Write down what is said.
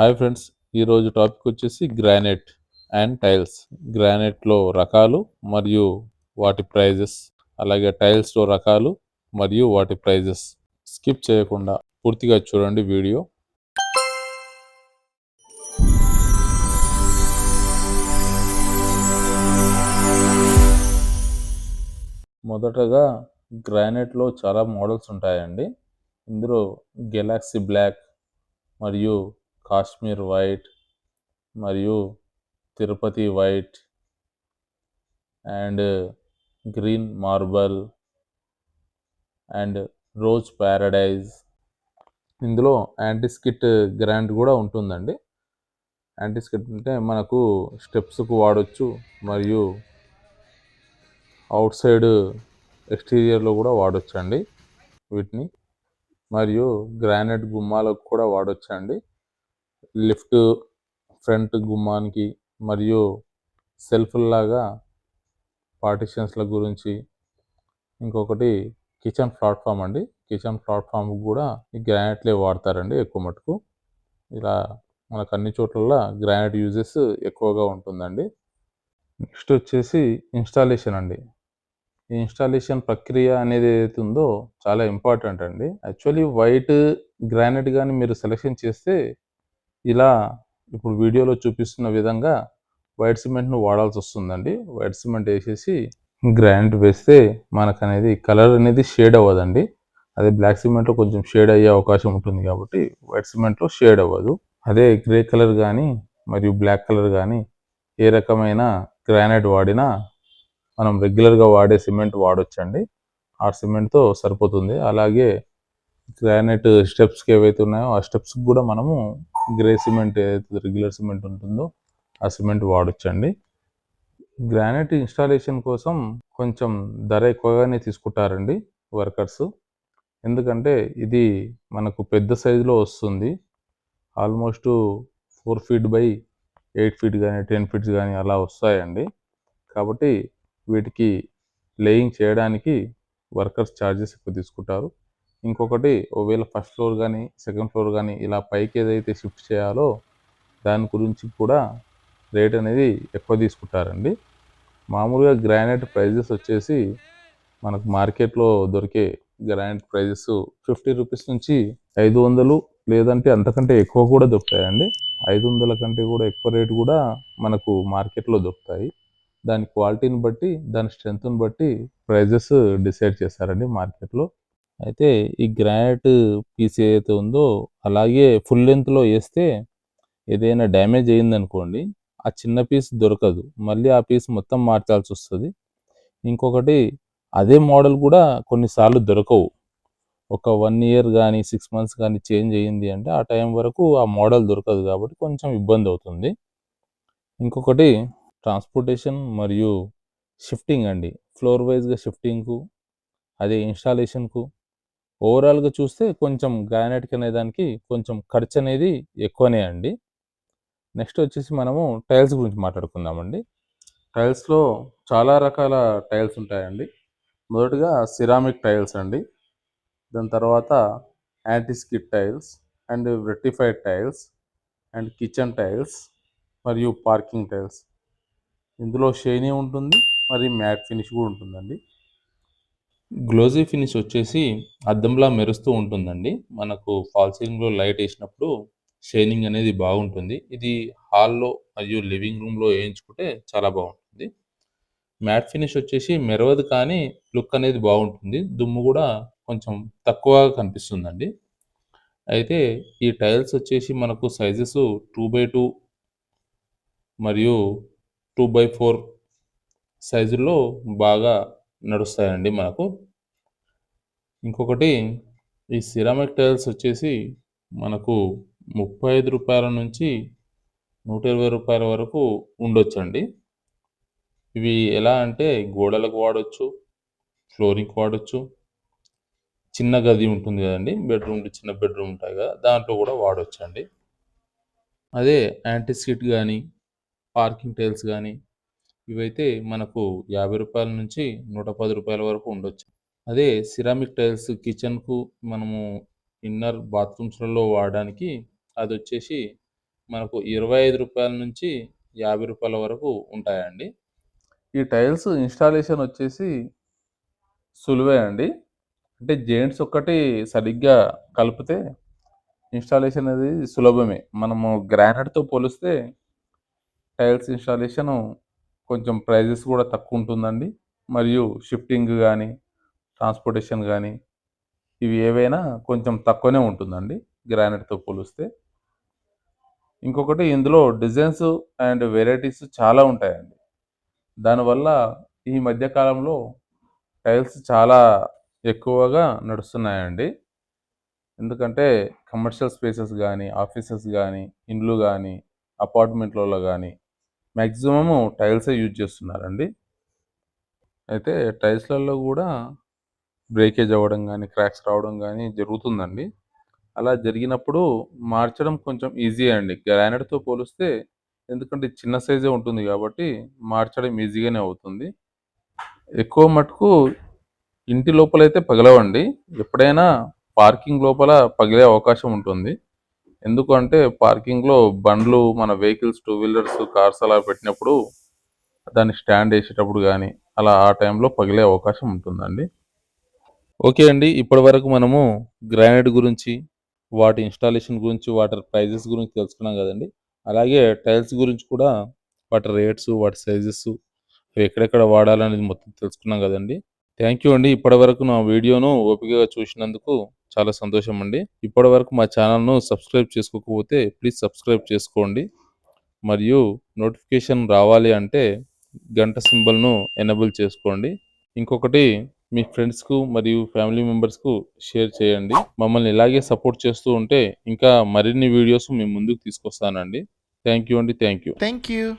Hi friends ఈరోజు topic వచ్చేసి granite and tiles. గ్రానైట్లో రకాలు మరియు వాటి ప్రైజెస్ అలాగే టైల్స్లో రకాలు మరియు వాటి ప్రైజెస్. స్కిప్ చేయకుండా పూర్తిగా చూడండి వీడియో. మొదటగా గ్రానైట్లో చాలా మోడల్స్ ఉంటాయండి. ఇందులో గెలాక్సీ బ్లాక్ మరియు కాశ్మీర్ వైట్ మరియు Tirupati white and green marble and rose paradise. ఇందులో యాంటీస్కిట్ గ్రాండ్ కూడా ఉంటుందండి. యాంటీస్కిట్ అంటే మనకు స్టెప్స్కు వాడచ్చు మరియు అవుట్ సైడ్ ఎక్స్టీరియర్లో కూడా వాడొచ్చండి వీటిని. మరియు గ్రానైట్ గుమ్మాలకు కూడా వాడొచ్చండి. లిఫ్ట్ ఫ్రంట్ గుమ్మానికి మరియు సెల్ఫ్లాగా పార్టిషన్స్ల గురించి. ఇంకొకటి కిచెన్ ప్లాట్ఫామ్ అండి. కిచెన్ ప్లాట్ఫామ్ కూడా ఈ గ్రానైట్లే వాడతారండి ఎక్కువ మటుకు. ఇలా మనకు అన్ని చోట్ల గ్రానైట్ యూజెస్ ఎక్కువగా ఉంటుందండి. నెక్స్ట్ వచ్చేసి ఇన్స్టాలేషన్ అండి. ఈ ఇన్స్టాలేషన్ ప్రక్రియ అనేది ఏదైతుందో ఉందో చాలా ఇంపార్టెంట్ అండి. యాక్చువల్లీ వైట్ గ్రానైట్ కానీ మీరు సెలెక్షన్ చేస్తే ఇలా ఇప్పుడు వీడియోలో చూపిస్తున్న విధంగా వైట్ సిమెంట్ను వాడాల్సి వస్తుందండి. వైట్ సిమెంట్ వేసేసి గ్రానైట్ వేస్తే మనకు అనేది కలర్ అనేది షేడ్ అవ్వదండి. అదే బ్లాక్ సిమెంట్లో కొంచెం షేడ్ అయ్యే అవకాశం ఉంటుంది కాబట్టి వైట్ సిమెంట్లో షేడ్ అవ్వదు. అదే గ్రే కలర్ కానీ మరియు బ్లాక్ కలర్ కానీ ఏ రకమైన గ్రానైట్ వాడినా మనం రెగ్యులర్గా వాడే సిమెంట్ వాడొచ్చండి. ఆ సిమెంట్తో సరిపోతుంది. అలాగే గ్రానైట్ స్టెప్స్కి ఏవైతే ఉన్నాయో ఆ స్టెప్స్కి కూడా మనము గ్రే సిమెంట్ ఏదైతే రెగ్యులర్ సిమెంట్ ఉంటుందో ఆ సిమెంట్ వాడొచ్చండి. గ్రానైట్ ఇన్స్టాలేషన్ కోసం కొంచెం ధర ఎక్కువగానే తీసుకుంటారండి వర్కర్స్. ఎందుకంటే ఇది మనకు పెద్ద సైజులో వస్తుంది. Almost four feet by eight feet కానీ టెన్ ఫీట్స్ కానీ అలా వస్తాయండి. కాబట్టి వీటికి లేయింగ్ చేయడానికి వర్కర్స్ ఛార్జెస్ ఎక్కువ తీసుకుంటారు. ఇంకొకటి ఒకవేళ ఫస్ట్ ఫ్లోర్ కానీ సెకండ్ ఫ్లోర్ కానీ ఇలా పైకి ఏదైతే షిఫ్ట్ చేయాలో దాని గురించి కూడా రేట్ అనేది ఎక్కువ తీసుకుంటారండి. మామూలుగా గ్రానైట్ ప్రైజెస్ వచ్చేసి మనకు మార్కెట్లో దొరికే గ్రానైట్ ప్రైజెస్ ఫిఫ్టీ రూపీస్ నుంచి ఐదు వందలు లేదంటే అంతకంటే ఎక్కువ కూడా దొరుకుతాయండి. ఐదు వందల కంటే కూడా ఎక్కువ రేటు కూడా మనకు మార్కెట్లో దొరుకుతాయి. దాని క్వాలిటీని బట్టి దాని స్ట్రెంత్ని బట్టి ప్రైజెస్ డిసైడ్ చేస్తారండి మార్కెట్లో. అయితే ఈ గ్రానైట్ పీస్ ఏదైతే ఉందో అలాగే ఫుల్ లెంత్లో వేస్తే ఏదైనా డ్యామేజ్ అయ్యిందనుకోండి ఆ చిన్న పీస్ దొరకదు. మళ్ళీ ఆ పీస్ మొత్తం మార్చాల్సి వస్తుంది. ఇంకొకటి అదే మోడల్ కూడా కొన్నిసార్లు దొరకవు. ఒక వన్ ఇయర్ కానీ సిక్స్ మంత్స్ కానీ చేంజ్ అయ్యింది అంటే ఆ టైం వరకు ఆ మోడల్ దొరకదు కాబట్టి కొంచెం ఇబ్బంది అవుతుంది. ఇంకొకటి ట్రాన్స్పోర్టేషన్ మరియు షిఫ్టింగ్ అండి. ఫ్లోర్ వైజ్గా షిఫ్టింగ్కు అదే ఇన్స్టాలేషన్కు ఓవరాల్గా చూస్తే కొంచెం గ్రానైట్కి అనే దానికి కొంచెం ఖర్చు అనేది ఎక్కువనే అండి. నెక్స్ట్ వచ్చేసి మనము టైల్స్ గురించి మాట్లాడుకుందామండి. టైల్స్లో చాలా రకాల టైల్స్ ఉంటాయండి. మొదటగా సిరామిక్ టైల్స్ అండి. దాని తర్వాత antiskid tiles and rectified tiles and kitchen tiles మరియు పార్కింగ్ టైల్స్. ఇందులో షైనీ ఉంటుంది మరి మ్యాట్ ఫినిష్ కూడా ఉంటుందండి. గ్లోజీ ఫినిష్ వచ్చేసి అద్దంలా మెరుస్తూ ఉంటుందండి. మనకు ఫాల్ సీలింగ్లో లైట్ వేసినప్పుడు షైనింగ్ అనేది బాగుంటుంది. ఇది హాల్లో మరియు లివింగ్ రూమ్లో వేయించుకుంటే చాలా బాగుంటుంది. మ్యాట్ ఫినిష్ వచ్చేసి మెరవదు కానీ లుక్ అనేది బాగుంటుంది. దుమ్ము కూడా కొంచెం తక్కువగా కనిపిస్తుందండి. అయితే ఈ టైల్స్ వచ్చేసి మనకు సైజెస్ టూ బై టూ మరియు టూ బై ఫోర్ సైజుల్లో బాగా నడుస్తాయండి మనకు. ఇంకొకటి ఈ సిరామిక్ టైల్స్ వచ్చేసి మనకు ముప్పై ఐదు రూపాయల నుంచి నూట ఇరవై రూపాయల వరకు ఉండొచ్చండి. ఇవి ఎలా అంటే గోడలకు వాడచ్చు ఫ్లోరింగ్కి వాడచ్చు. చిన్న గది ఉంటుంది కదండి బెడ్రూమ్ చిన్న బెడ్రూమ్ ఉంటాయి కదా దాంట్లో కూడా వాడొచ్చండి. అదే యాంటీస్కిట్ కానీ పార్కింగ్ టైల్స్ కానీ ఇవైతే మనకు యాభై రూపాయల నుంచి నూట పది రూపాయల వరకు ఉండొచ్చు. అదే సిరామిక్ టైల్స్ కిచెన్కు మనము ఇన్నర్ బాత్రూమ్స్లలో వాడడానికి అది వచ్చేసి మనకు ఇరవై ఐదు రూపాయల నుంచి యాభై రూపాయల వరకు ఉంటాయండి. ఈ టైల్స్ ఇన్స్టాలేషన్ వచ్చేసి సులువే అండి. అంటే జెంట్స్ ఒక్కటి సరిగ్గా కలిపితే ఇన్స్టాలేషన్ అనేది సులభమే. మనము గ్రానైట్తో పోలిస్తే టైల్స్ ఇన్స్టాలేషన్ కొంచెం ప్రైజెస్ కూడా తక్కువ ఉంటుందండి మరియు షిఫ్టింగ్ కానీ ట్రాన్స్పోర్టేషన్ కానీ ఇవి ఏవైనా కొంచెం తక్కువనే ఉంటుందండి గ్రానైట్తో పోలిస్తే. ఇంకొకటి ఇందులో డిజైన్స్ అండ్ వెరైటీస్ చాలా ఉంటాయండి. దానివల్ల ఈ మధ్యకాలంలో టైల్స్ చాలా ఎక్కువగా నడుస్తున్నాయండి. ఎందుకంటే కమర్షియల్ స్పేసెస్ కానీ ఆఫీసెస్ కానీ ఇండ్లు కానీ అపార్ట్మెంట్లలో కానీ మ్యాక్సిమము టైల్సే యూజ్ చేస్తున్నారండి. అయితే టైల్స్లలో కూడా బ్రేకేజ్ అవ్వడం కానీ క్రాక్స్ రావడం కానీ జరుగుతుందండి. అలా జరిగినప్పుడు మార్చడం కొంచెం ఈజీ అండి. గ్రానైట్తో పోలిస్తే ఎందుకంటే చిన్న సైజే ఉంటుంది కాబట్టి మార్చడం ఈజీగానే అవుతుంది. ఎక్కువ మటుకు ఇంటి లోపలైతే పగలవండి. ఎప్పుడైనా పార్కింగ్ లోపల పగిలే అవకాశం ఉంటుంది. ఎందుకు అంటే పార్కింగ్లో బండ్లు మన వెహికల్స్ టూ వీలర్స్ కార్స్ అలా పెట్టినప్పుడు దాన్ని స్టాండ్ వేసేటప్పుడు కానీ అలా ఆ టైంలో పగిలే అవకాశం ఉంటుందండి. ఓకే అండి ఇప్పటి వరకు మనము గ్రానైట్ గురించి వాటి ఇన్స్టాలేషన్ గురించి వాటి ప్రైజెస్ గురించి తెలుసుకున్నాం కదండి. అలాగే టైల్స్ గురించి కూడా వాటి రేట్స్ వాటి సైజెస్ అవి ఎక్కడెక్కడ వాడాలనేది మొత్తం తెలుసుకున్నాం కదండి. థ్యాంక్ యూ అండి ఇప్పటి వరకు నా వీడియోను ఓపికగా చూసినందుకు చాలా సంతోషం అండి ఇప్పటి వరకు మా ఛానల్ను సబ్స్క్రైబ్ చేసుకోకపోతే ప్లీజ్ సబ్స్క్రైబ్ చేసుకోండి. మరియు నోటిఫికేషన్ రావాలి అంటే గంట సింబల్ను ఎనబుల్ చేసుకోండి. ఇంకొకటి మీ ఫ్రెండ్స్కు మరియు ఫ్యామిలీ మెంబర్స్కు షేర్ చేయండి. మమ్మల్ని ఇలాగే సపోర్ట్ చేస్తూ ఉంటే ఇంకా మరిన్ని వీడియోస్ మేము ముందుకు తీసుకొస్తానండి. థ్యాంక్ యూ అండి. Thank you. Thank you.